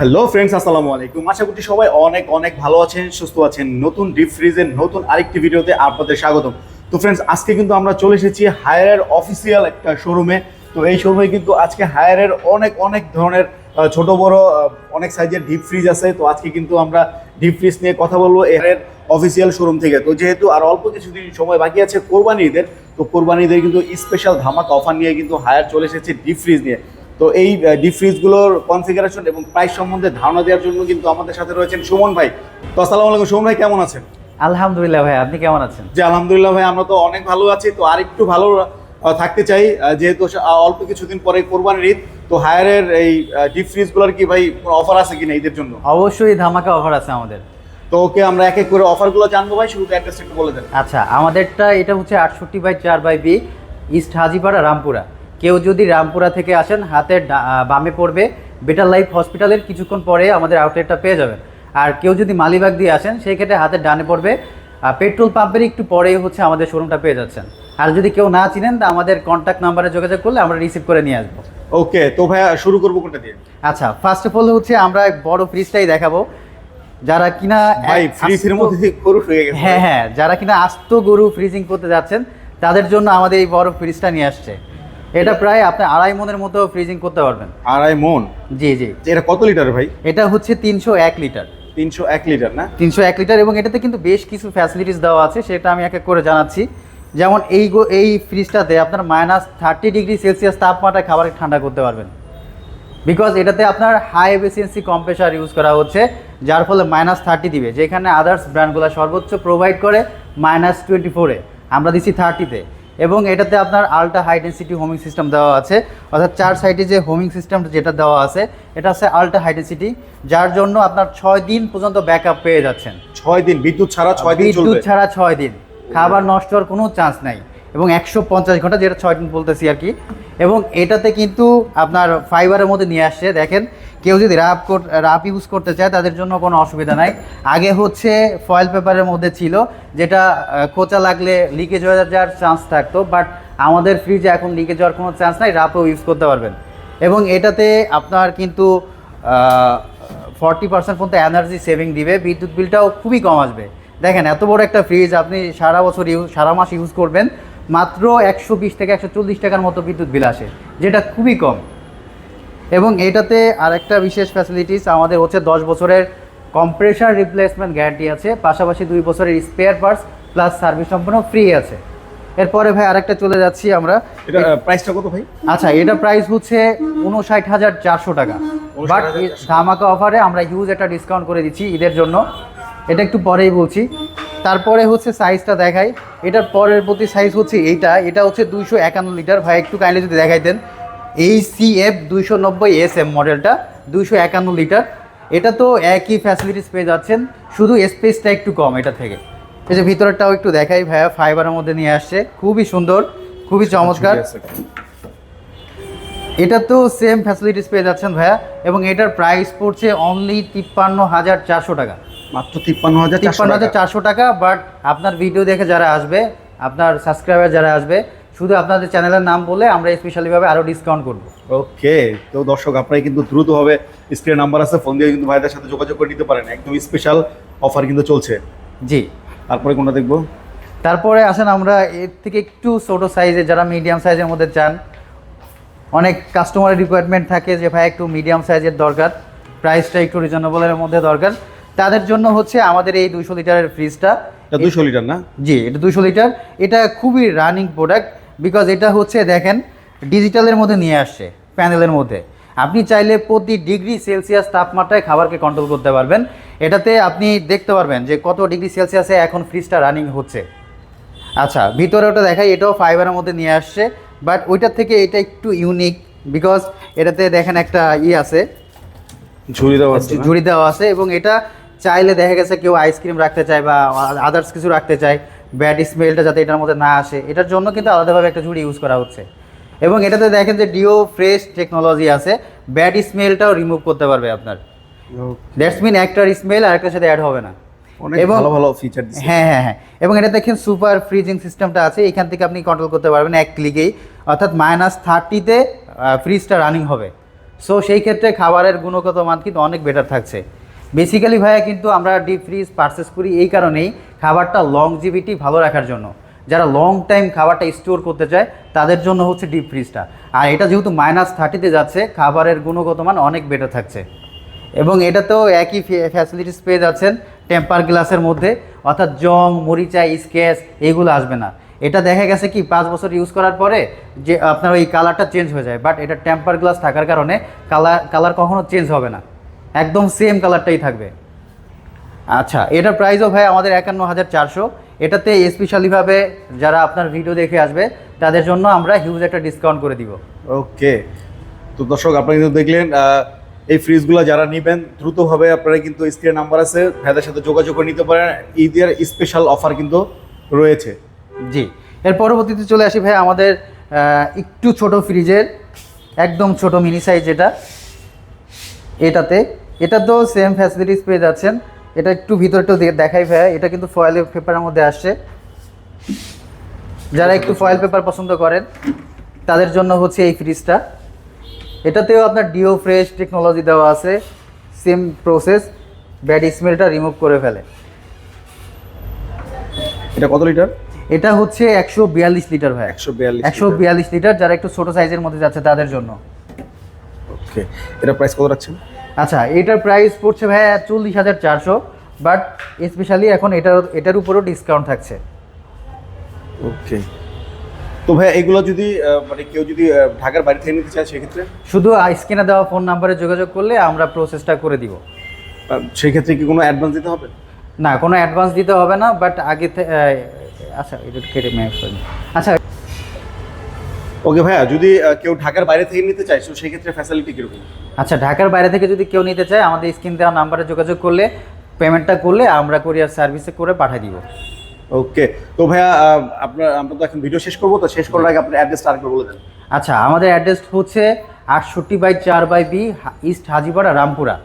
Hello friends আসসালামু আলাইকুম। আশা করছি সবাই অনেক অনেক ভালো আছেন, সুস্থ আছেন। নতুন ডিপ ফ্রিজের নতুন আরেকটি ভিডিওতে আপনাদের স্বাগতম। তো ফ্রেন্ডস আজকে কিন্তু আমরা চলে এসেছি হায়ারের অফিসিয়াল একটা শোরুমে তো এই শোরুমে কিন্তু আজকে হায়ারের অনেক অনেক ধরনের ছোট, বড় অনেক সাইজের ডিপ ফ্রিজ আছে। তো আজকে কিন্তু আমরা ডিপ ফ্রিজ নিয়ে কথা বলব এর অফিসিয়াল শোরুম থেকে। তো যেহেতু আর অল্প কিছুদিন সময় বাকি আছে কোরবানি ঈদের তো কোরবানি ঈদের কিন্তু স্পেশাল ধামাকা অফার নিয়ে কিন্তু হায়ার চলে এসেছে ডিপ ফ্রিজ নিয়ে। তো এই ডিপ ফ্রিজগুলোর কনফিগারেশন এবং প্রাইস সম্বন্ধে ধারণা দেওয়ার জন্য কিন্তু আমাদের সাথে রয়েছেন সুমন ভাই। তো আসসালামু আলাইকুম সুমন ভাই কেমন আছেন? আলহামদুলিল্লাহ ভাই আপনি কেমন আছেন? যে আলহামদুলিল্লাহ ভাই আমরা তো অনেক ভালো আছি। তো আরেকটু ভালো থাকতে চাই যেহেতু অল্প কিছুদিন পরে কোরবানির ঈদ তো হায়ারের এই ডিপ ফ্রিজগুলোর কি ভাই অফার আছে কিনা ঈদের জন্য? অবশ্যই ধামাকা অফার আছে আমাদের। তো ওকে আমরা এক এক করে অফারগুলো জানব ভাই শুরুতে অ্যাড্রেসটা একটু বলে দেন। আচ্ছা আমাদেরটা এটা হচ্ছে আটষট্টি বাই চার by B east Hajipara Rampura. কেউ যদি রামপুরা থেকে আসেন আহ, বামে পড়বে। বেটার লাইফ হসপিটালের কিছুক্ষণ পরে আমাদের আউটলেটটা পেয়ে যাবেন। আর কেউ যদি মালিবাগ দিয়ে আসেন সেই ক্ষেত্রে হাতের ডানে পড়বে। আর পেট্রোল পাম্পের একটু পরেই হচ্ছে আমাদের শোরুমটা পেয়ে যাচ্ছেন। আর যদি কেউ না চিনেন তা আমাদের কন্ট্যাক্ট নাম্বারে যোগাযোগ করলে আমরা রিসিভ করে নিয়ে আসব। ওকে তো ভাই শুরু করব কোনটা দিয়ে? আচ্ছা ফার্স্ট অফ অল হচ্ছে আমরা বড় ফ্রিজটাই দেখাবো। যারা কিনা ভাই ফ্রিজের মধ্যে গরু হয়ে গেছে। হ্যাঁ হ্যাঁ যারা কিনা আস্ত গরু ফ্রিজিং করতে যাচ্ছেন তাদের জন্য আমাদের এই বড় ফ্রিজটা নিয়ে আসছে। এটা প্রায় আপনি আড়াই মনের মতো ফ্রিজিং করতে পারবেন। আড়াই মন? জি জি। এটা কত লিটার ভাই? এটা হচ্ছে তিনশো এক লিটার তিনশো এক লিটার না? তিনশো এক লিটার এবং এটাতে কিন্তু বেশ কিছু ফ্যাসিলিটিস দেওয়া আছে সেটা আমি এক এক করে জানাচ্ছি। যেমন এই এই ফ্রিজটাতে আপনার মাইনাস থার্টি ডিগ্রি সেলসিয়াস তাপমাত্রায় খাবার ঠান্ডা করতে পারবেন। বিকজ এটাতে আপনার হাই এফিসিয়েন্সি কম্প্রেসার ইউজ করা হচ্ছে যার ফলে মাইনাস থার্টি দিবে। যেখানে আদার্স ব্র্যান্ডগুলো সর্বোচ্চ প্রোভাইড করে মাইনাস টোয়েন্টি ফোরে আমরা দিচ্ছি থার্টিতে এবং এটাতে আপনার ultra high density homing system দেওয়া আছে। অর্থাৎ চার সাইডে যে হোমিং সিস্টেম যেটা দেওয়া আছে এটা আছে আলট্রা হাই ডেন্সিটি যার জন্য আপনার ছয় দিন পর্যন্ত ব্যাকআপ পেয়ে যাচ্ছেন। ছয় দিন বিদ্যুৎ ছাড়া ছয় দিন বিদ্যুৎ ছাড়া ছয় দিন। খাবার নষ্ট হওয়ার কোনো চান্স নাই। এবং একশো পঞ্চাশ ঘণ্টা যেটা ছয় দিন বলতেছি আর কি। এবং এটাতে কিন্তু আপনার ফাইবারের মধ্যে নিয়ে আসছে। দেখেন, কেউ যদি রাপ রাপ ইউজ করতে চায়, তাদের জন্য কোনো অসুবিধা নাই। আগে হচ্ছে ফয়েল পেপারের মধ্যে ছিল, যেটা খোঁচা লাগলে লিকেজ হয়ে যাওয়ার চান্স থাকতো বাট আমাদের ফ্রিজে এখন লিকেজ হওয়ার কোনো চান্স নাই রাপও ইউজ করতে পারবেন। এবং এটাতে আপনার কিন্তু ফর্টি পার্সেন্ট পর্যন্ত এনার্জি সেভিং দিবে। বিদ্যুৎ বিলটাও খুবই কম আসবে। দেখেন, এত বড় একটা ফ্রিজ আপনি সারা বছর ইউজ সারা মাস ইউজ করবেন মাত্র একশো বিশ থেকে একশো চল্লিশ টাকার মতো বিদ্যুৎ বিল আসে যেটা খুবই কম। এবং এটাতে আরেকটা বিশেষ ফ্যাসিলিটিস আমাদের হচ্ছে দশ বছরের কম্প্রেসার রিপ্লেসমেন্ট গ্যারান্টি আছে পাশাপাশি দুই বছরের স্পেয়ার পার্টস প্লাস সার্ভিস সম্পূর্ণ ফ্রি আছে। এরপরে ভাই আরেকটা চলে যাচ্ছি আমরা। এটা প্রাইসটা কত ভাই? আচ্ছা এটা প্রাইস হচ্ছে উনষাট হাজার চারশো টাকা। বাট ধামাকা অফারে আমরা হিউজ একটা ডিসকাউন্ট করে দিচ্ছি ঈদের জন্য। এটা একটু পরেই বলছি। তারপরে হচ্ছে সাইজটা দেখাই। এটার পরের প্রতি সাইজ হচ্ছে এইটা। এটা হচ্ছে দুইশো একান্ন লিটার ভাই একটু কাইন্ডলি যদি দেখাইতেন এই সি এফ দুইশো নব্বই এস এম মডেলটা দুইশো একান্ন লিটার এটা তো একই ফ্যাসিলিটিস পেয়ে যাচ্ছেন। শুধু স্পেসটা একটু কম এটা থেকে। এই যে ভিতরটাও একটু দেখাই ভাইয়া ফাইবারের মধ্যে নিয়ে আসছে। খুবই সুন্দর খুবই চমৎকার। এটা তো সেম ফ্যাসিলিটিস পেয়ে যাচ্ছেন ভাইয়া। এবং এটার প্রাইস পড়ছে অনলি তিপ্পান্ন হাজার চারশো টাকা। মাত্র তিপ্পান্ন হাজার তিপ্পান্ন হাজার চারশো টাকা বাট আপনার ভিডিও দেখে যারা আসবে আপনার সাবস্ক্রাইবার যারা আসবে শুধু আপনাদের চ্যানেলের নাম বলে আমরা স্পেশালিভাবে আরও ডিসকাউন্ট করব। ওকে তো দর্শক আপনারা কিন্তু দ্রুত হবে স্ক্রিন নাম্বার আছে ফোন দিয়ে কিন্তু ভাইদের সাথে যোগাযোগ করে নিতে পারেন। একদম স্পেশাল অফার কিন্তু চলছে। জি। তারপরে কোনটা দেখব? তারপরে আসেন আমরা এর থেকে একটু ছোটো সাইজে যারা মিডিয়াম সাইজের মধ্যে চান অনেক কাস্টমারের রিকোয়ারমেন্ট থাকে যে ভাই একটু মিডিয়াম সাইজের দরকার প্রাইসটা একটু রিজনেবলের মধ্যে দরকার। তাদের জন্য হচ্ছে আমাদের এই দুশো লিটারের ফ্রিজটা দুশো লিটার না? জি এটা দুশো লিটার। এটা খুবই রানিং প্রোডাক্ট বিকজ এটা হচ্ছে দেখেন ডিজিটালের মধ্যে নিয়ে আসছে প্যানেলের মধ্যে। আপনি চাইলে প্রতি ডিগ্রি সেলসিয়াস তাপমাত্রায় খাবারকে কন্ট্রোল করতে পারবেন। এটাতে আপনি দেখতে পারবেন যে কত ডিগ্রি সেলসিয়াসে এখন ফ্রিজটা রানিং হচ্ছে। আচ্ছা ভিতরে ওটা দেখাই এটাও ফাইবারের মধ্যে নিয়ে আসছে। বাট ওইটার থেকে এটা একটু ইউনিক বিকজ এটাতে দেখেন একটা ই আছে। ঝুড়ি দেওয়া আছে ঝুড়ি দেওয়া আছে এবং এটা চাইলে দেখা গেছে কেউ আইসক্রিম রাখতে চায় বা আদার্স কিছু রাখতে চায় ব্যাড স্মেলটা যাতে এটার মধ্যে না আসে এটার জন্য কিন্তু আলাদাভাবে একটা ঝুড়ি ইউজ করা হচ্ছে। এবং এটাতে দেখেন যে ডিও ফ্রেশ টেকনোলজি আছে ব্যাড স্মেলটাও রিমুভ করতে পারবে আপনার। দ্যাটস মিন একটার স্মেল আর একটার সাথে অ্যাড হবে না। এবং ভালো ভালো ফিচার হ্যাঁ হ্যাঁ হ্যাঁ। এবং এটা দেখেন সুপার ফ্রিজিং সিস্টেমটা আছে এখান থেকে আপনি কন্ট্রোল করতে পারবেন এক ক্লিকেই অর্থাৎ মাইনাস থার্টিতে ফ্রিজটা রানিং হবে। সো সেই ক্ষেত্রে খাবারের গুণগত মান কিন্তু অনেক বেটার থাকছে। বেসিক্যালি ভাইয়া কিন্তু আমরা ডিপ ফ্রিজ পারচেস করি এই কারণেই খাবারটা লংজিভিটি ভালো রাখার জন্য। যারা লং টাইম খাবারটা স্টোর করতে চায়, তাদের জন্য হচ্ছে ডিপ ফ্রিজটা আর এটা যেহেতু মাইনাস থার্টিতে যাচ্ছে, খাবারের গুণগত মান অনেক বেটার থাকছে। এবং এটাতেও একই ফ্যাসিলিটিস পেয়ে যাচ্ছেন টেম্পার গ্লাসের মধ্যে। অর্থাৎ জং, মরিচা স্কেচ এগুলো আসবে না। এটা দেখা গেছে কি, পাঁচ বছর ইউজ করার পরে যে আপনার ওই কালারটা চেঞ্জ হয়ে যায়। বাট এটা টেম্পার গ্লাস থাকার কারণে কালার কালার কখনো চেঞ্জ হবে না। একদম সেম কালারটাই থাকবে। আচ্ছা এটার প্রাইসও ভাই আমাদের একান্ন হাজার চারশো। এটাতে স্পেশালিভাবে যারা আপনার ভিডিও দেখে আসবে তাদের জন্য আমরা হিউজ একটা ডিসকাউন্ট করে দিব। ওকে তো দর্শক আপনারা কিন্তু দেখলেন এই ফ্রিজগুলো যারা নেবেন দ্রুতভাবে আপনারা কিন্তু স্ক্রিন নাম্বার আছে ভাইদের সাথে যোগাযোগ করে নিতে পারেন। ঈদের স্পেশাল অফার কিন্তু রয়েছে। জি। এর পরবর্তীতে চলে আসি ভাই আমাদের একটু ছোট ফ্রিজের একদম ছোট মিনি সাইজ এটা এটাতে এটা তো সেম ফ্যাসিলিটিস পেয়ে যাচ্ছেন। এটা একটু ভিতরটাও দেখাই ভাই এটা কিন্তু ফয়েল পেপারের মধ্যে আসছে। যারা একটু ফয়েল পেপার পছন্দ করেন তাদের জন্য হচ্ছে এই ফ্রিজটা এটাতেও আপনার ডিও ফ্রেশ টেকনোলজি দেওয়া আছে। সেম প্রসেস ব্যাড স্মেলটা রিমুভ করে ফেলে। এটা কত লিটার এটা হচ্ছে একশো বিয়াল্লিশ লিটার ভাই একশো বিয়াল্লিশ একশো বিয়াল্লিশ লিটার যারা একটু ছোট সাইজের মধ্যে যাচ্ছে তাদের জন্য। ওকে এটা প্রাইস কত রাখছেন? আচ্ছা এটার প্রাইস পড়ছে ভাই চল্লিশ হাজার চারশো বাট স্পেশালি এখন এটার এটার উপরও ডিসকাউন্ট থাকছে। ওকে তো ভাই এগুলো যদি মানে কেউ যদি ঢাকার বাড়ি থেকে নিতে চায় সেক্ষেত্রে? শুধু স্ক্রিনে দেওয়া ফোন নাম্বারে যোগাযোগ করলে আমরা প্রসেসটা করে দিব। সেক্ষেত্রে কি কোনো অ্যাডভান্স দিতে হবে? না কোনো অ্যাডভান্স দিতে হবে না বাট আগে আচ্ছা এটা কেটে আচ্ছা ওকে ভাইয়া যদি কেউ ঢাকার বাইরে থেকে নিতে চায় তো সেই ক্ষেত্রে ফ্যাসিলিটি কীরকম? আচ্ছা ঢাকার বাইরে থেকে যদি কেউ নিতে চায় আমাদের স্ক্রিন দেওয়া নাম্বারে যোগাযোগ করলে পেমেন্টটা করলে আমরা কোরিয়ার সার্ভিসে করে পাঠিয়ে দিব। ওকে তো ভাইয়া আপনার আমরা তো এখন ভিডিও শেষ করব তো শেষ করার আগে আপনার অ্যাড্রেসটা আরেকবার বলে দেন। আচ্ছা আমাদের অ্যাড্রেস হচ্ছে আটষট্টি বাই চার by B east Hajipara Rampura.